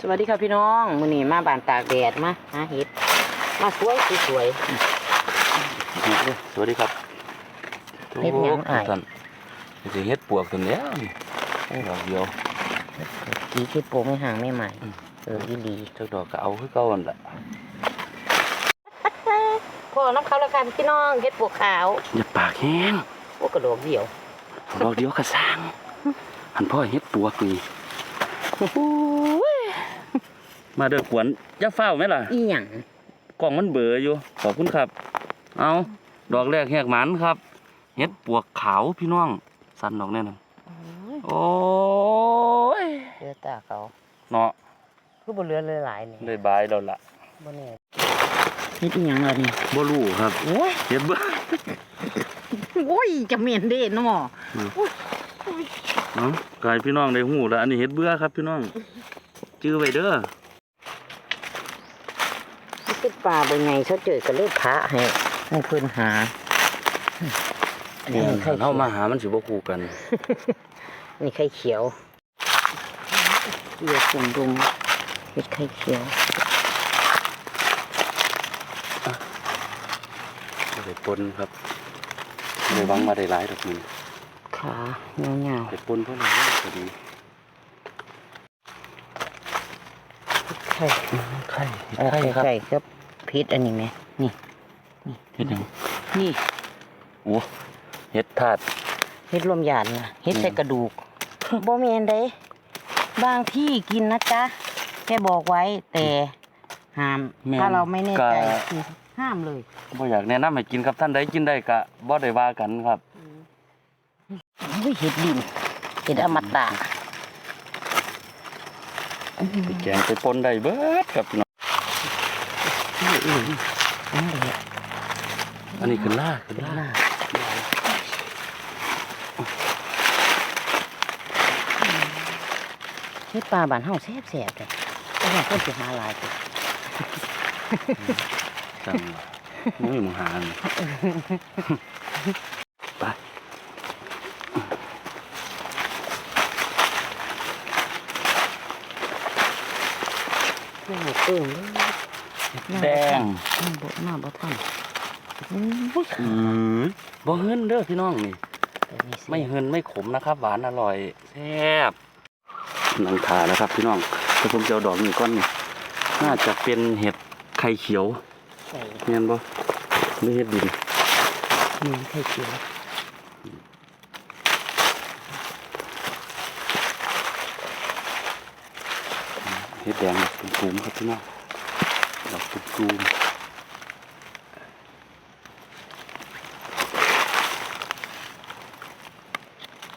สวัสดีค่ะพี่น้องมื้อนี้มาบ้านตากแดดมาหาเห็ดมาสวยสวย สวัสดีครับเฮ็ดหยังอ้าย ท่านนี่สิเฮ็ดปวกตัวเนี้ยนี่ดอกเดียวๆกีขี้โปงไม่ห่างไม่ใหม่อืมเอออีหลีจักดอกก็เอาคือเก่านั่นแหละพ่อน้ำเขาแล้วค่ะพี่น้องเห็ดปวกขาวอย่าปากแห้งโอ้กระโดดเดี่ยวดอกเดียวก็สร้างหันพ่อเฮ็ดปวกนี่ มาเด้อกวนอย่าเฝ้าไหมล่ะอีหยังกล่องมันเบื่ออยู่ ขอบคุณครับ เอาดอกแรกแหกหมันครับเฮ็ดปวกขาวพี่น้อง สั่นดอกแน่นอนโอ้ยเรือตาเขาเนาะคือบ่เรือเลยหลายนี่ได้บายแล้วล่ะบ่แน่เฮ็ดอีหยังล่ะนี่บ่รู้ครับโอ้ยเฮ็ดเบื่อโอ้ยจะเหม็นเด้เนาะเนาะกายพี่น้องได้หูแล้วอันนี้เฮ็ดเบื่อครับพี่น้องจื้อไว้เด้อนี่เป็นปลาเป็นไงเขาเจอก็เลยพระให้ให้เพิ่นหานี่ไข่เฮามาหามันสิบ่คู่กันนี่ไข่เขียวเกี่ยวสมดุงเห็ดไข่เขียวได้ปนครับได้หวังมาได้หลายดอกมันขาเงาได้ปนเพิ่นแล้วก็ดีๆไข่ไข่เออไข่ครับไข่ก็ พิษอันนี้ไหมนี่เฮ็ดหยังนี่โอ้เฮ็ดถาดเห็ดรวมหยาดนะเห็ดอืมใส่กระดูกบ่แม่นเด้บางที่กินนะจ๊ะแค่บอกไว้แต่ห้ามแม่นถ้าเราไม่แน่ใจก็คือห้ามเลยบ่อยากแนะนำให้กินครับท่านใดกินได้ก็บ่ได้ว่ากันครับอุ้ยเห็ดดินเห็ดอมตะไปแกงไปปนได้เบิดครับพี่น้อง นี่เองนั่นแหละอันนี้คือล่าคือเป็นล่าหน้าเฮ็ดปลาบ้านเฮาแซ่บๆเลยแต่ว่าเพิ่นสิหาหลายตัวจังว่ะมุ้ยมึงหานี่ไปแม่เติ่งเลย แดงมาบ่มาบ่ทันอุ้ยอือบ่เฮินเด้อพี่น้องนี่ตัวนี้สิไม่เฮินไม่ขมนะครับ หวานอร่อยแซ่บนังทานะครับ พี่น้องแต่ผมจะเอาดอกนี้ก้อนนี่น่าจะเป็นเห็ดไข่เขียวใส่เนียนบ่ไม่เห็ดดินเนื้อไข่เขียวเห็ดแดงแบบตุ่มๆครับพี่น้อง ดอกตุ่ม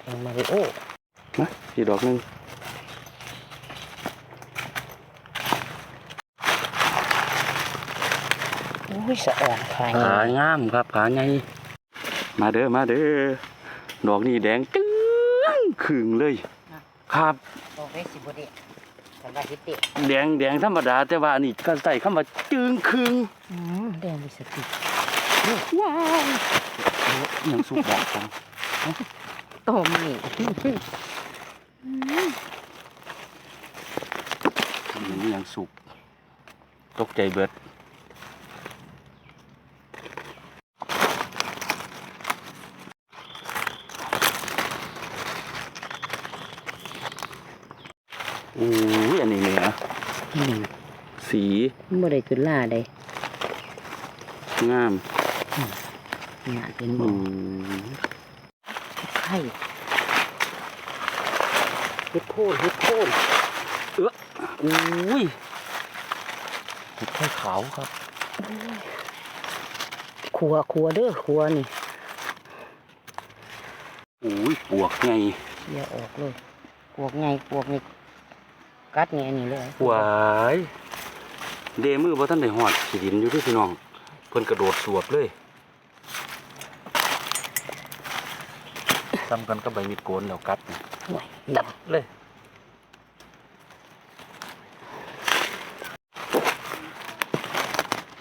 แองมาริโอๆนะอีกดอกหนึงอุ้ยสะอ่อนขายขางามครับขาใหญ่มาเด้อมาเด้อดอกนี้แดงตึ้งขึงเลย ครับบอกได้สิบ่เด้ สำหรับเฮ็ดเด็กแดงแดงธรรมดาแต่ว่านี่ก็ใส่คำว่าจึงครึงอืมแดงมีสติว้าวยังสุกบอกจังต้มนี่นี่ยังสุกตกใจเบิดอู้ยอันนี้เนี่ย นี่สีมันบ่ได้ขึ้นล่าได้งามหน้าเป็นอืบ่มไข่เฮ็ดโพดเฮ็ดโพดอุ้ยเห็ดไข่ขาวครับครัวครัวเด้อครัวนี่อุ้ยปวกไงเดี๋ยวออกเลยปวกไงปวกนี่ กัดไงอันนี้เลยหวายเดมือบ่ท่านได้หอดขีดินอยู่ที่พี่น้องเพิ่นกระโดดสวบเลยซ้ำกันก็ใบมีดโกนแล้วกัดนี่ห่วยจับเลย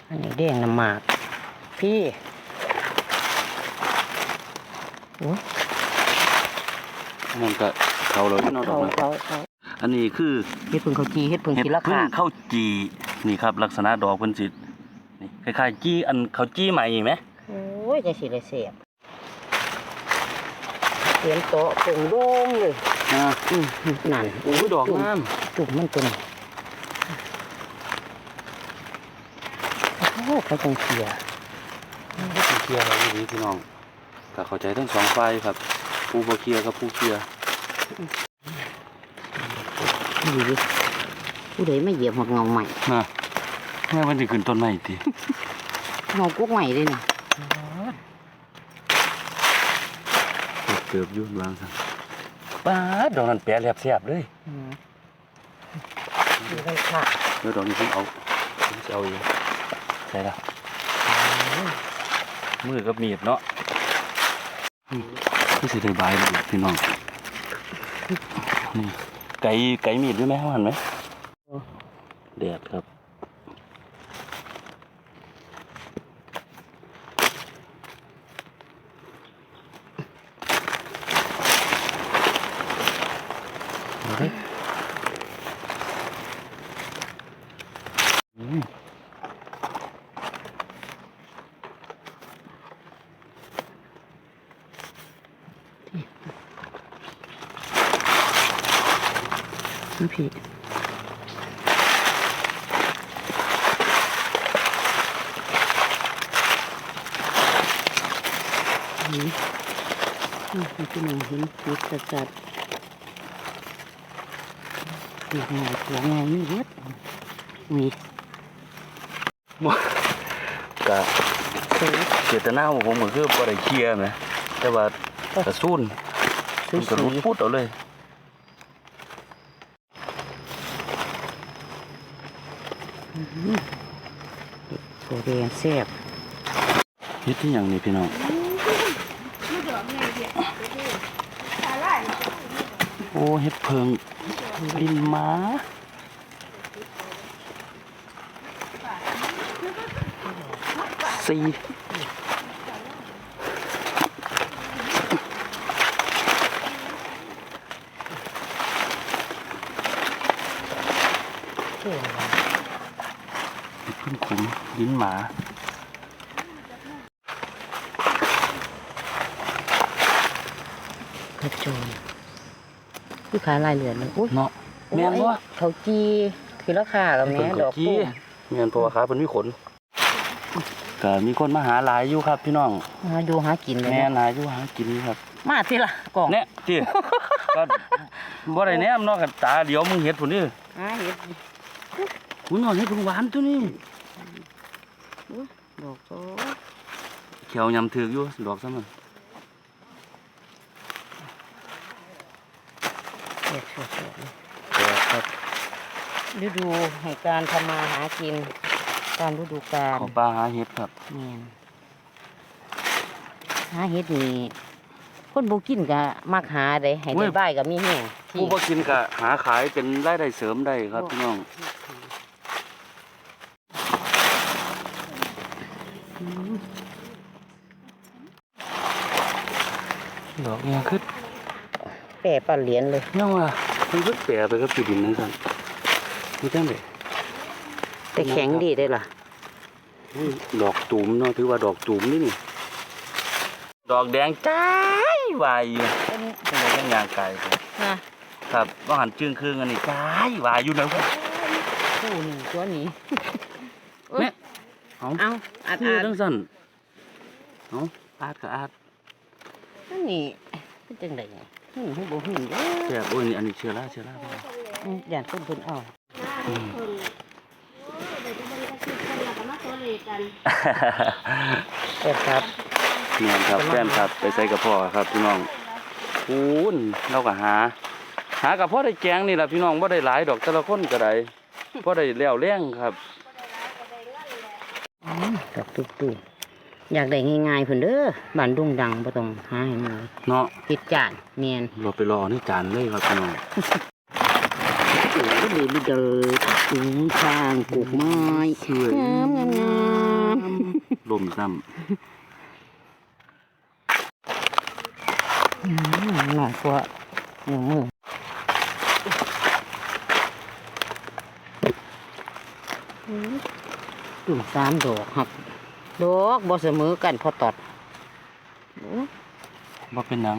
อันนี้แดงน้ำหมากพี่โอ้ยมันก็เขาเลยพี่น้องดอเขากไม้เขาเขา อันนี้คือเฮ็ดเพิ่งข้าวจีเฮ็ดเพิ่งเห็ดกินราพึ่คางข้าวจีนี่ครับ ลักษณะดอกเพิ่นสินี่คล้ายๆจีอันข้าวจีใหม่ไหมโอ้ยจะสิได้เสียบเสียงโตะตรงโดงเลยอ่าอืมนั่นโอ้ยดอกงามจุ่มมันตัวนี้โอ้เขาจังเขียเคลียร์อะไรอยู่ดีพี่น้องก็เข้าใจทั้งสองฝ่ายครับ ผู้บ่เคลียร์กับผู้เคลียร์ นี่ดิผู้ใดไม่เหยียบหัวเงาใหม่นะแม่มันสิขึ้นต้นไม้ติเงากุ๊กใหม่เลยนะเกือบอยู่วางซั่นป้าดดอกนั้นแปะแลบแซ่บเลยอืมดูกันค่ะเดี๋ยวดอกนี้ผมเอาผมจะเอาเองใช่ละมือกับมีดเนาะอืมนี่สิได้บายเลยพี่น้องนี่ ไก่ไก่มีดด้วยไหมเขาหันไหมแดดครับ เอาเด้อืมนี่พี่นี่นี่คือหนึ่งเห็นจุดจัดจัดนี่ไงตัวไงนี่เฮ็ดมีกะเจตนาของผมก็คือบ่ได้เคลียร์นะแต่ว่ากระสุนมันก็รุดพูดเอาเลย ตัวแดงแซ่บเฮ็ดที่อยังนี่พี่น้องโอ้เฮ็ดเพิงดินมาสี่ เท่ เฮ็ดพึ่ง ขุมดินหมากระโจนคือขายลายเหลือนเลยอุ้ยเนาะแม่นบ่เขาจีคือราคาแล้วแม่ดอกจี้ปุ้มแม่นเพราะว่าขาเพิ่นมีขนก็มีคนมาหาหลายอยู่ครับ พี่น้องหาดูหากินเลยแม่นะนหาอยู่หากินครับ มาทีละกล่องเนี่ยที่ก็บ่ได้แนมเนาะกับตาเดี๋ยวมึงเฮ็ดพุ่นนี่หาเห็ดคุณนอนเฮ็ดเพิ่งหวานตัวนี้ ดอกโตเขียวยำถือกอยู่ดอกซะมันเห็ดสดๆเลยครับฤดูแห่งการทำมาหากินตามฤดูกาลขอปลาหาเฮ็ดครับแม่นหาเห็ดนี่คนบ่กินก็มักหาเด้ให้ได้บ้ายก็มีแห้งที่ ผู้บ่กินก็หาขายเป็นรายได้เสริมได้ครับพี่น้อง อืม ดอกเนี่ยคือแปะปลาเหรียญเลยยังว่ามันคือแปรไปกับที่ดินนั่นซั่นนี่จังได๋แต่แข็งดีได้ล่ะอุ้ยดอกตูมเนาะถือว่าดอกตูมนี่นี่ ดอกแดงจ้ายวายอยู่จังได๋จังยางไกลครับนะครับว่าหันจึงครึ่งอันนี้จ้ายวายอยู่นะครับคู่หนึ่งตัวนี้แม่ เอาเอาอัดคืออัดจังซั่นเอาอาดก็อาดอันนี้เป็นจังได๋หึ่งหูบ่หึ่งเด้อแซ่บโอ้ยนี่อันนี้เชื้อราเชื้อราบ่อืมย่านคนเพิ่นเอาอืมเปิดครับเนี่ยครับแฟนครับไปใส่กับพ่อครับพี่น้องคูณเราก็หา หากับพ่อได้แกงนี่แหละพี่น้องบ่ได้หลายดอกแต่ละคนก็ได้พ่อได้แล้วแรงครับอืม ดอกตุบตุบอยากได้ง่ายๆเพื่นเด้อบ้านดุงดังบ่ตรงหาให้มาเนาะปิดจานเมียนรอไปรอในจานเลยครับพี่น้องโอ้ยดีดีเด้อถุช้างกุกไม้สวยงามงามงาลมซ้ำหลาอยกว่าหนึ่งมือ ตุ่มสามดอกครับ ดอกบ่เสมอกันพอตอดโอ้บ่เป็นหยัง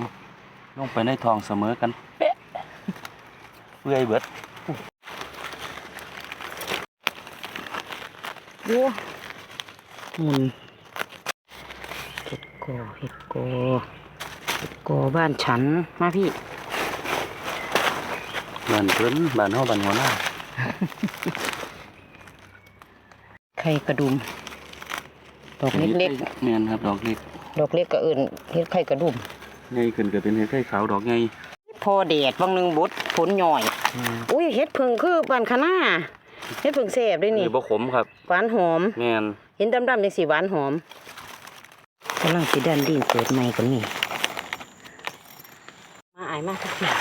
ลงไปในทองเสมอกันเป๊ะเปื่อยเบิดโหหมุนเห็ดโกอเห็ดโกอเห็ดโกอบ้านฉันมาพี่บ้านเพิ่นบ้านเฮาบ้านหัวหน้า ไข่กระดุม ดอกเล็กแม่นครับ ดอกเล็กๆดอกเล็กก็เอื่นเห็ดไข่กระดุมใหญ่ขึ้นก็เป็นเห็ดไข่ขาวดอกใหญ่พอแดดบางหนึงบดฝนหน่อย อุ้ยเห็ดผึ่งคือบ้านคะน้าเห็ดผึ่งแซ่บด้วยนี่นี่บ่ขมครับ หวานหอม แม่นเห็นดำๆจังสีหวานหอมกำลังสิดันดินเกิดใหม่กันนี่มาอายมากทุกอย่าง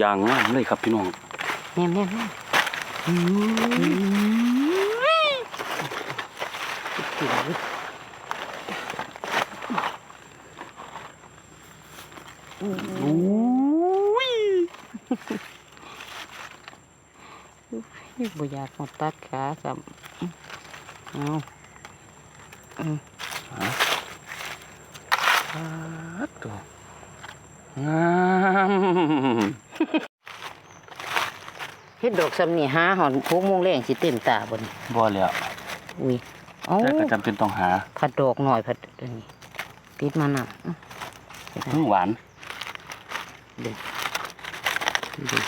อย่างงามเลยครับพี่น้องแนมแนมแนม อืมบ่อยากมาตัดขาซ้ำเอาตัวงามเฮ็ดดอกซ้ำนี่หาหอนพวกโมงแรงสิเต็มตาบนบ่แล้วอุ้ย เอ้าแต่ก็จำเป็นต้องหาผัดดอกหน่อยผัดอันนี้ติดมาน่ะอื้อเพิ่งหวานเด็ดเด็ด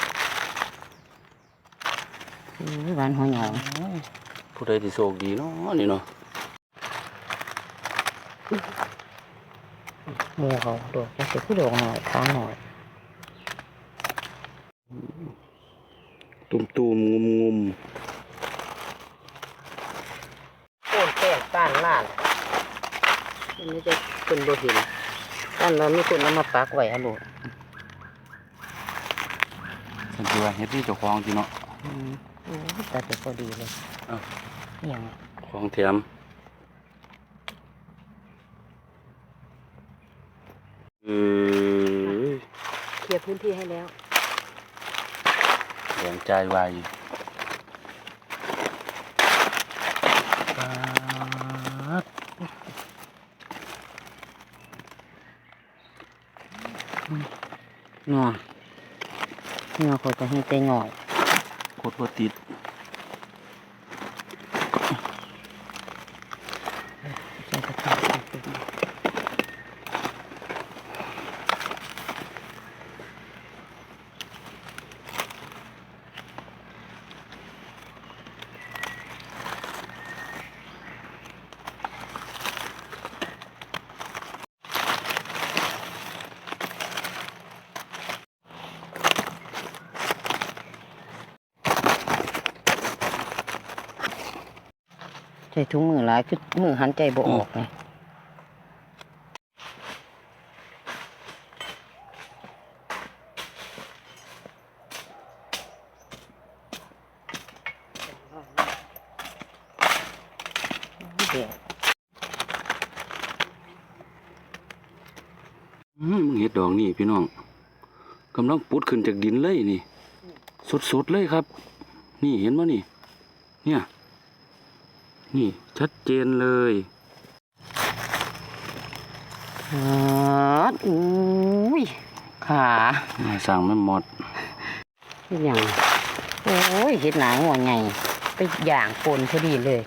อุ้ยหวานหัวหยองผู้ใดที่โชคดีเนาะนี่เนาะหมูเขาดอกจะคือดอกหน่อยขาหน่อยตุ่มตุ่มงุมงุม โค่นแป้ง ต้านล้านอันนี้จะเป็นบ่เห็นต้านเรามีคนเอามาปักไว้อะลูกฉันคิดว่าเฮ็ดที่เจ้าของสิเนาะอืมโอ้ยตัดไปพอดีเลยอ้าวเอี่ยงของแถมเออเคลียร์พื้นที่ให้แล้วแดงใจไว ปาดงอเงอเขาจะให้แต่หน่อยโคตรบ่ติด ใส่กระถางใส่ถุงใส่ถุงมือหลายคือมือหันใจบ่ออกไงเดี๋ยวอืมมึงเห็ดดอกนี่พี่น้องกำลังปุดขึ้นจากดินเลยนี่สดๆเลยครับ นี่เห็นบ่นี่ เนี่ย นี่ชัดเจนเลยขาดอุ้ยขามาสั่งไม่หมดเฮ็ดหยังโอ้ยเห็ดหนาหัวไงไปย่างปนพอดีเลย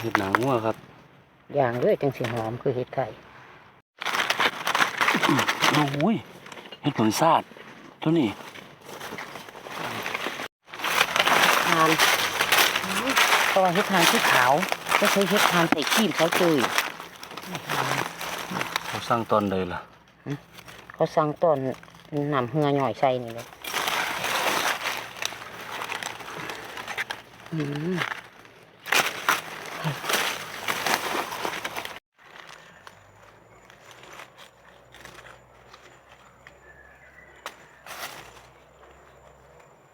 เห็ดหนังวัวครับย่างเลยจังสีหอมคือเห็ดไข่โอ้ยเห็ดผลซาดตัวนี้ทานเพราะว่าเห็ดทานที่ขาว ก็ใช้เห็ดทานใส่ขีมเขาเจยเขาสร้างตอนใดล่ะ เขาสั่งต้นนำเหือหน่อยใส่นี่เลยอืม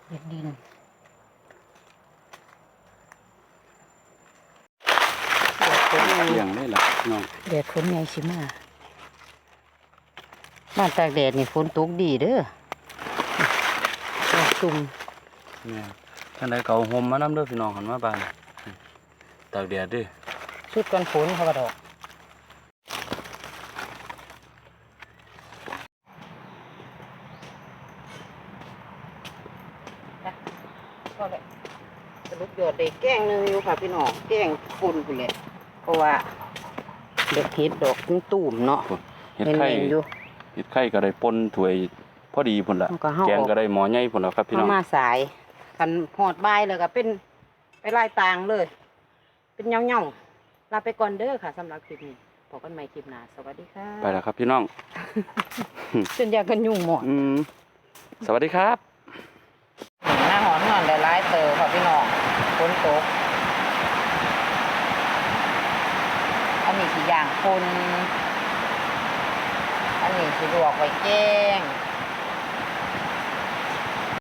เห็ดดิน เลี้ยงได้ล่ะน้อง แดดฝนไง สิมาบ้านตากแดดนี่ฝนตกดีเด้อดอกตุ่มแม่ท่านใดเก่าห่มมานำเด้อพี่น้องหันมาบ้านตากแดดเด้วยชุดกันฝนเขาก็ดอกก็เลยสรุปยอดได้แกงหนึงอยู่ค่ะพี่น้องแกงฝุ่นพุ่นแหละเพราะว่า เด็กเฮ็ดดอกตุ่มๆเนาะเฮ็ดไข่เห็นๆอยู่เฮ็ดไข่ก็ได้ปนถ้วยพอดีพุ่นละมันก็เฮาแกงออกก็ได้หมอใหญ่พุ่นละครับพี่น้เข้าองมาสายคันหอดบายเลยก็เป็นไปลายตางเลย เป็นเงาเงาๆลาไปก่อนเด้อค่ะสำหรับคลิปนี้พบกันใหม่คลิปหน้าสวัสดีค่ะไปแล้วครับพี่น้องจนอยากกันยุ่งหมดอืมสวัสดีครับหน้าหอนนอนหลายๆเตอค่ะพี่น้องฝนตก อัน นี้สีย่างคน อันนี้สีลวกไว้แกง